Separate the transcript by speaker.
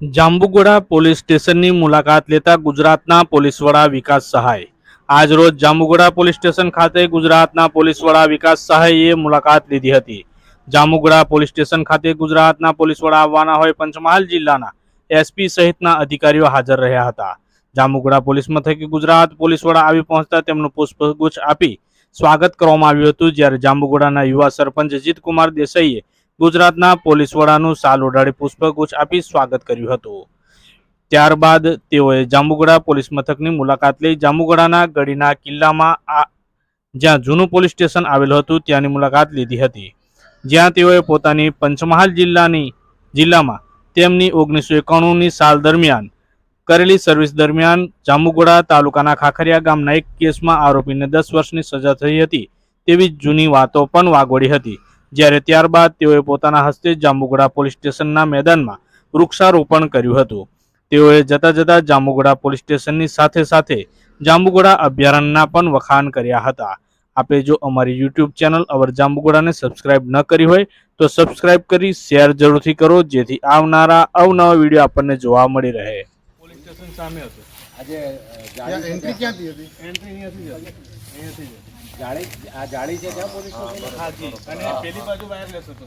Speaker 1: Jambughoda police સ્ટેશનની મુલાકાત લેતા ગુજરાતના પોલીસ વડા વિકાસ સહાય. આજરોજ જાંબુગોડા પોલીસ સ્ટેશન ખાતે ગુજરાતના પોલીસ વડા વિકાસ સહાયે મુલાકાત લીધી હતી. જાંબુગોડા પોલીસ સ્ટેશન ખાતે ગુજરાતના પોલીસ વડા આવવાના હોય પંચમહાલ જિલ્લાના એસપી સહિતના અધિકારીઓ હાજર રહ્યા હતા. જાંબુગોડા પોલીસ મથકે ગુજરાત પોલીસ વડા આવી પહોંચતા તેમનું પુષ્પગુચ્છ આપી સ્વાગત કરવામાં આવ્યું હતું. જ્યારે જાંબુગોડાના યુવા સરપંચ અજીતકુમાર દેસાઈએ ગુજરાતના પોલીસ વડાનું સાલ ઓઢાડી પુષ્પગુચ્છ આપી સ્વાગત કર્યું હતું. ત્યારબાદ તેઓએ જાંબુગડા પોલીસ મથકની મુલાકાત લઈ જાંબુગડાના ગઢીના કિલ્લામાં જ્યાં જૂનું પોલીસ સ્ટેશન આવેલું હતું, ત્યાંની મુલાકાત લીધી હતી. જ્યાં તેઓએ પોતાની પંચમહાલ જિલ્લાની, જિલ્લામાં તેમની ઓગણીસો એકાણુંની સાલ દરમિયાન કરેલી સર્વિસ દરમિયાન જાંબુગોડા તાલુકાના ખાખરિયા ગામના એક કેસમાં આરોપીને દસ વર્ષની સજા થઈ હતી તેવી જૂની વાતો પણ વાગોડી હતી. જ્યારે ત્યારબાદ તેઓએ પોતાના હસ્તે જાંબુગોડા પોલીસ સ્ટેશનના મેદાનમાં વૃક્ષારોપણ કર્યું હતું. તેઓએ જતા જતા જાંબુગોડા પોલીસ સ્ટેશનની સાથે સાથે જાંબુગોડા અભયારણ્યના પણ વખાણ કર્યા હતા. આપે જો અમારી યુટ્યુબ ચેનલ અવર જાંબુગોડાને સબસ્ક્રાઇબ ન કરી હોય તો સબસ્ક્રાઇબ કરી શેર જરૂરથી કરો જેથી આવનારા અવનવા વીડિયો આપણને જોવા મળી રહે. પોલીસ સ્ટેશન સામે હતું
Speaker 2: આજે
Speaker 3: એન્ટ્રી ક્યાંથી હતી?
Speaker 1: એન્ટ્રી અહીંયાથી જ. અહીંયાથી જ
Speaker 2: જાળી આ જાળી છે ત્યાં પોલીસ
Speaker 1: પેલી બાજુ વાયરલેસ હતું